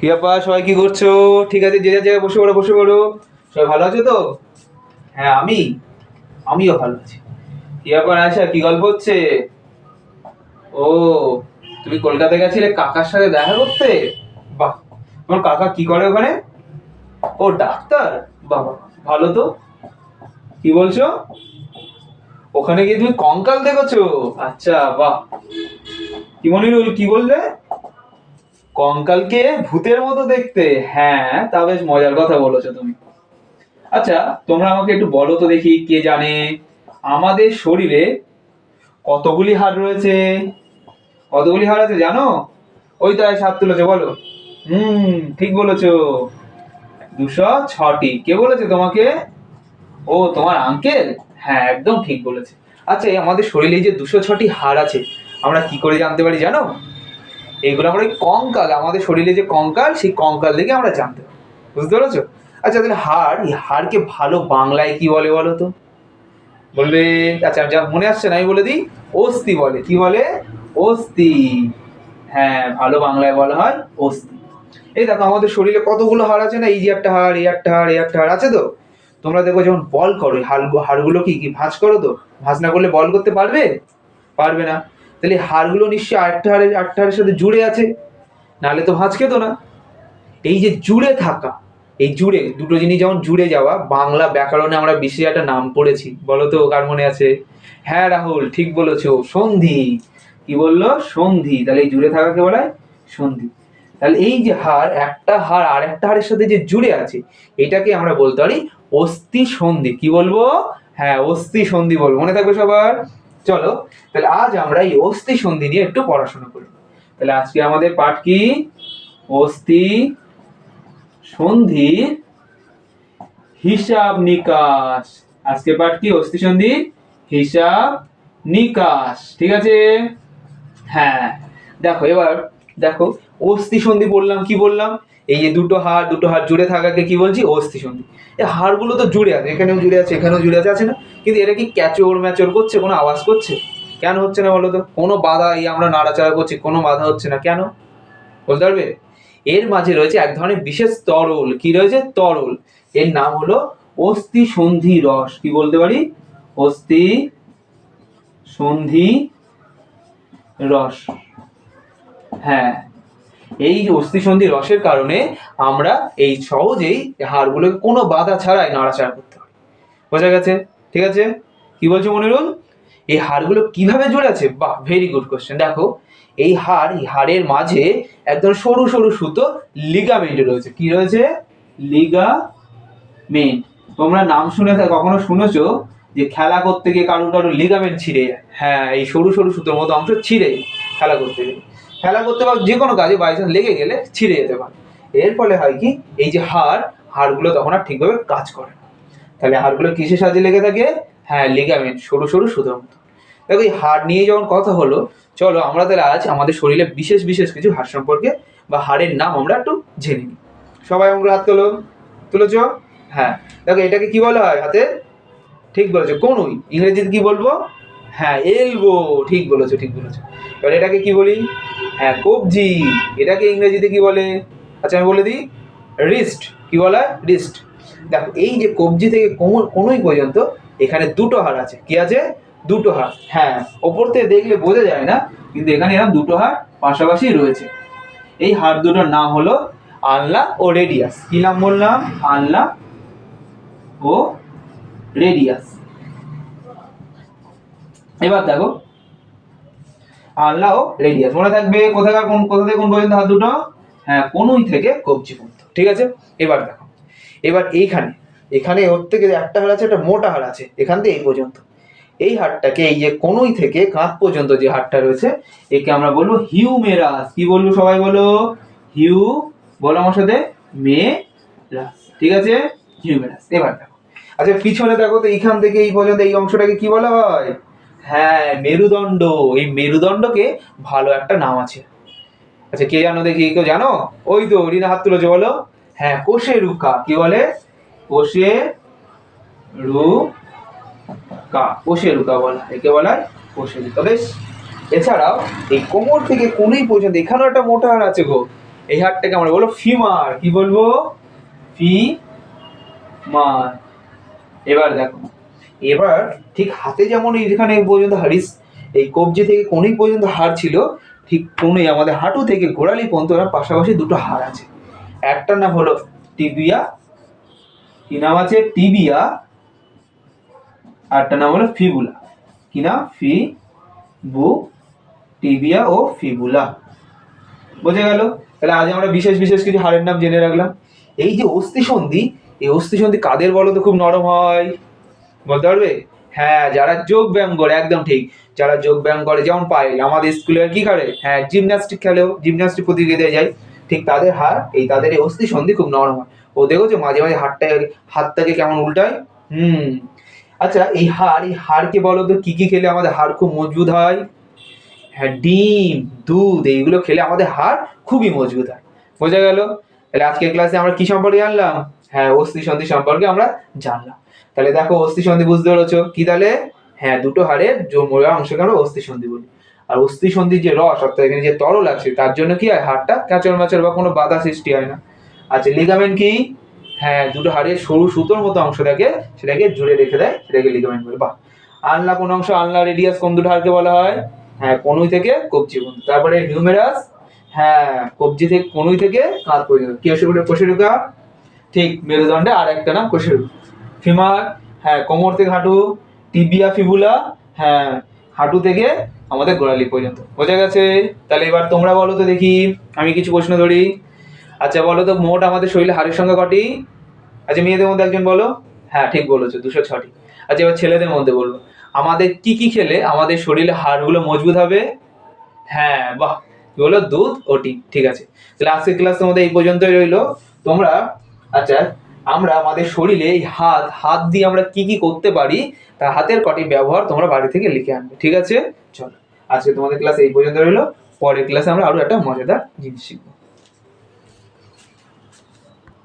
কি সবাই কি করছ? ঠিক আছে, যে যার জায়গায় বসে পড়ো বসে পড়ো। সবাই ভালো আছো তো? হ্যাঁ আমি, আমিও ভালো আছি। কি আশা কি গল্প হচ্ছে? ও, তুমি কলকাতা গেছিলে কাকার সাথে দেখা করতে? বাহ, তোমার কাকা কি করে ওখানে? ও, ডাক্তার? বাবা, ভালো তো? কি বলছো? ওখানে গিয়ে তুমি কঙ্কাল দেখেছ? আচ্ছা বাহ। কি মনিরুল কি বললে? কঙ্কালকে ভূতের মতো দেখতে। হ্যাঁ তা বেশ মজার কথা বলেছ তুমি। আচ্ছা তোমরা আমাকে একটু বলো তো দেখি কে জানে। আমাদের শরীরে কতগুলি হাড় রয়েছে? কতগুলি হাড় আছে জানো? ওই তো সাত তুলেছে, বলো। হুম, ঠিক বলেছ। দুশো ছটি। কে বলেছে তোমাকে? ও, তোমার আঙ্কেল হ্যাঁ একদম ঠিক বলেছে। আচ্ছা আমাদের শরীরে যে দুশো ছটি হাড় আছে, আমরা কি করে জানতে পারি জানো? এগুলো আমরা কঙ্কাল? আমাদের শরীরে যে কঙ্কাল, সেই কঙ্কাল দেখে আমরা জানতে পারি বুঝতে পেরেছ? আচ্ছা তাহলে হাড়, এই হাড়কে ভালো বাংলায় কি বলে বলো তো? বলবে আচ্ছা যা মনে আসছে না, আমি বলে দিই, অস্থি বলে। কি বলে? অস্থি। হ্যাঁ ভালো বাংলায় বলা হয় অস্থি। এই দেখো, আমাদের শরীরে কতগুলো হাড় আছে না? এই যে একটা হাড়, এই একটা হাড়, এই একটা হাড় আছে তো? তোমরা দেখো যখন বল করো হাড় হাড়গুলো কি কি ভাঁজ করো তো? ভাঁজ না করলে বল করতে পারবে? পারবে না। তাহলে হাড়গুলো নিশ্চয়ই আটটা হাড়ের আটটা হাড়ের সাথে জুড়ে আছে। নাহলে তো ভাঁজ খেতো না। এই যে জুড়ে থাকা, এই জুড়ে, দুটো জিনিস যেমন জুড়ে যাওয়া, বাংলা ব্যাকরণে আমরা বিশেষ একটা নাম পড়েছি। বলো তো, কার মনে আছে? হ্যাঁ রাহুল, ঠিক বলেছ, সন্ধি। কি বলল? সন্ধি। তাহলে এই জুড়ে থাকাকে বলা হয় সন্ধি। তাহলে এই যে হাড়, একটা হাড় আর একটা হাড়ের সাথে যে জুড়ে আছে, এটাকে আমরা বলতে পারি অস্থি সন্ধি। কি বলব? হ্যাঁ অস্থি সন্ধি বলব। মনে থাকবে সবার? চলো, তাহলে আজ আমরা এই অস্থি সন্ধি নিয়ে একটু পড়াশোনা করি। তাহলে আজকে আমাদের পাঠ কি? অস্থি সন্ধি হিসাব নিকাশ। আজকে পাঠ কি? অস্থি সন্ধি হিসাব নিকাশ। ঠিক আছে? হ্যাঁ। দেখো, এবার দেখো, অস্থি সন্ধি বললাম, কি বললাম? এই যে দুটো হাড় দুটো হাড় জুড়ে থাকাকে কি বলছি? অস্থি সন্ধি। এই হাড়গুলো তো জুড়ে আছে, এখানেও জুড়ে আছে, এখানেও জুড়ে আছে আছে না? কিন্তু এটা কি ক্যাচর ম্যাচর করছে? কোনো আওয়াজ করছে? কেন হচ্ছে না বলো তো? কোনো বাধা এই আমরা নাড়াচাড়া করছি, কোনো বাধা হচ্ছে না। কেন? বলতে পারবে? এর মাঝে রয়েছে এক ধরনের বিশেষ তরল। কি রয়েছে? তরল। এর নাম হলো অস্থি সন্ধি রস। কি বলতে পারি? অস্থি সন্ধি রস। হ্যাঁ। এই যে অস্থি সন্ধি রসের কারণে আমরা এই সহজেই হাড়গুলোকে কোনো বাধা ছাড়াই নাড়াচাড়া করতে পারি। বোঝা গেছে? ঠিক আছে? কি বলছো মনিরুল? এই হাড়গুলো কীভাবে জুড়ে আছে বাহ ভেরি গুড কোশ্চেন দেখো, এই হাড়, এই হাড়ের মাঝে একদম সরু সরু, সুতো লিগামেন্ট রয়েছে। কি রয়েছে? লিগামেন্ট তোমরা নাম শুনে কখনো শুনেছো যে খেলা করতে গিয়ে কারও কারও লিগামেন্ট ছিঁড়ে যায়? হ্যাঁ এই সরু সরু সুতোর মতো অংশ ছিঁড়ে খেলা করতে গেলে খেলা করতে বা যে কোনো কাজে বাইচান্স লেগে গেলে ছিঁড়ে যেতে পারে। এর ফলে হয় কি, এই যে হাড়, হাড়গুলো তখন আর ঠিকভাবে কাজ করে না। তাহলে হাড়গুলো কিসের সাহায্যে লেগে থাকে? হ্যাঁ লিগামেন্ট সরু সরু সুতোর মতো। দেখো, এই হাড় নিয়ে যখন কথা হলো, চলো আমরা তাহলে আজ আমাদের শরীরে বিশেষ বিশেষ কিছু হাড় সম্পর্কে বা হাড়ের নাম আমরা একটু জেনে নিই। সবাই আমরা হাত তোলো তুলেছ? হ্যাঁ দেখো, এটাকে কি বলা হয় হাতে? ঠিক বলেছ, কোনুই। ইংরেজিতে কি বলব? হ্যাঁ এলবো। ঠিক বলেছ ঠিক বলেছ। এবার এটাকে কি বলি? হ্যাঁ কবজি। এটাকে ইংরেজিতে কি বলে? আচ্ছা আমি বলে দিই রিস্ট কি বলা রিস্ট দেখো, এই যে কবজি থেকে কোমর, কোনোই পর্যন্ত এখানে দুটো হাড় আছে। কি আছে? দুটো হাড়। হ্যাঁ ওপর থেকে দেখলে বোঝা যায় না, কিন্তু এখানে এরকম দুটো হাড় পাশাপাশি রয়েছে। এই হাড় দুটোর নাম হলো আনলা ও রেডিয়াস কি নাম বললাম? আনলা ও রেডিয়াস এবার দেখো আনলা ও রেডিয়াস মনে থাকবে কোথাকার কোন, কোথা থেকে কোন পর্যন্ত হাত দুটো? হ্যাঁ কোনুই থেকে কবজি পর্যন্ত। ঠিক আছে? এবার দেখো। এবার এইখানে, এখানে ওর থেকে একটা হাড় আছে, একটা মোটা হাড় আছে, এখান থেকে এই পর্যন্ত। এই হাড়টাকে, এই যে কোনুই থেকে কাঁধ পর্যন্ত যে হাড়টা রয়েছে, একে আমরা বলব হিউমেরাস। কি বলব সবাই বলো? হিউ, বলো আমার সাথে মে রাস ঠিক আছে? হিউমেরাস। এবার দেখো। আচ্ছা পিছনে দেখো তো এইখান থেকে এই পর্যন্ত এই অংশটাকে কি বলা হয়? হ্যাঁ মেরুদণ্ড। এই মেরুদণ্ডকে ভালো একটা নাম আছে। আচ্ছা কে জানো দেখি? কেউ জানো? ওই তো, রিনা হাত তুলেছে, বলো। হ্যাঁ কোষে রুকা। কি বলে? কোষে রু কা কোষে রুকা বলা একে বলা হয় কোষে রুকা। বেশ, এছাড়াও এই কোমর থেকে কোনই পর্যন্ত এখানেও একটা মোটা হাড় আছে গো। এই হাড়টাকে আমরা বলব ফিমার। কি বলব? ফিমার। এবার দেখো। এবার ঠিক হাতে যেমন এখানে পর্যন্ত হারিস, এই কবজি থেকে কোণেই পর্যন্ত হাড় ছিল, ঠিক কোণে আমাদের হাঁটু থেকে গোড়ালি পর্যন্ত পাশাপাশি দুটো হাড় আছে। একটার নাম হলো টিবিয়া, কি নাম আছে? টিবিয়া আরটার নাম হলো ফিবুলা। কি নাম? ফি বু টিবিয়া ও ফিবুলা। বোঝা গেল? তাহলে আজ আমরা বিশেষ বিশেষ কিছু হাড়ের নাম জেনে রাখলাম। এই যে অস্থিসন্ধি, এই অস্থিসন্ধি কাদের বলো তো খুব নরম হয়। বলতে পারবে? হ্যাঁ যারা যোগ ব্যায়াম করে, একদম ঠিক। যারা যোগ ব্যায়াম করে, যেমন পায় আমাদের স্কুলে কি করে? হ্যাঁ জিমন্যাস্টিক খেলেও জিমন্যাস্টিক প্রতিযোগিতায় যায়। ঠিক তাদের হাড়, এই তাদের এই অস্থি সন্ধি খুব নরম হয়। ও দেখেছ, মাঝে মাঝে হাতটা, হাতটাকে কেমন উল্টায়? হুম। আচ্ছা এই হাড়, এই হাড়কে বলো তো, কি কি খেলে আমাদের হাড় খুব মজবুত হয়? হ্যাঁ ডিম, দুধ, এইগুলো খেলে আমাদের হাড় খুবই মজবুত হয়। বোঝা গেল? তাহলে আজকের ক্লাসে আমরা কি সম্পর্কে জানলাম? হ্যাঁ অস্থি সন্ধি সম্পর্কে আমরা জানলাম। তাহলে দেখো অস্থি সন্ধি বুঝতে পেরেছ? কি তাহলে? হ্যাঁ দুটো হাড়ের জমা অংশকে আমরা অস্থি সন্ধি বলি। আর অস্থি সন্ধির যে রস, অর্থাৎ এখানে যে তরল আছে, তার জন্য কি হয়? হাড়টা ক্যাচর ম্যাচর বা কোনো বাধা সৃষ্টি হয় না। আচ্ছা লিগামেন্ট কি? হ্যাঁ দুটো হাড়ের সরু সুতোর মতো অংশ থাকে, সেটাকে জুড়ে রেখে দেয়, সেটাকে লিগামেন্ট বলে। বাহ! আনলা কোন অংশ আনলা রেডিয়াস কোন দুটো হাড়কে বলা হয়? হ্যাঁ কনুই থেকে? কবজি পর্যন্ত তারপরে হিউমেরাস হ্যাঁ কবজি থেকে কনুই থেকে? কাঁধ পর্যন্ত। কি আসে বলে কোষেরুকা ঠিক মেরুদণ্ডে আর একটা নাম কোষেরুকা ফিমার হ্যাঁ কোমর থেকে হাঁটু, টিবিয়া ফিবুলা হ্যাঁ হাঁটু থেকে আমাদের গোড়ালি পর্যন্ত। বোঝা গেছে? তাহলে এবার তোমরা বলো তো দেখি, আমি কিছু প্রশ্ন ধরি। আচ্ছা বলো তো, মোট আমাদের শরীরে হাড়ের সংখ্যা কটি? আচ্ছা মেয়েদের মধ্যে একজন বলো। হ্যাঁ ঠিক বলেছ, দুশো ছটি। আচ্ছা এবার ছেলেদের মধ্যে বলব আমাদের কি কি খেলে আমাদের শরীরে হাড়গুলো মজবুত হবে? হ্যাঁ বাহ, কি বলো, দুধ ও ঠিক আছে। তাহলে আজকের ক্লাস তোমাদের এই পর্যন্তই রইল। তোমরা আচ্ছা আমরা আমাদের শরীরে এই হাত হাত দিয়ে আমরা কি কি করতে পারি তা হাতের কটি ব্যবহার তোমরা বাড়ি থেকে লিখে আনবে, ঠিক আছে? চলো, আজকে তোমাদের ক্লাস এই পর্যন্ত রইল, পরের ক্লাসে আমরা আরও একটা মজাদার জিনিস শিখব।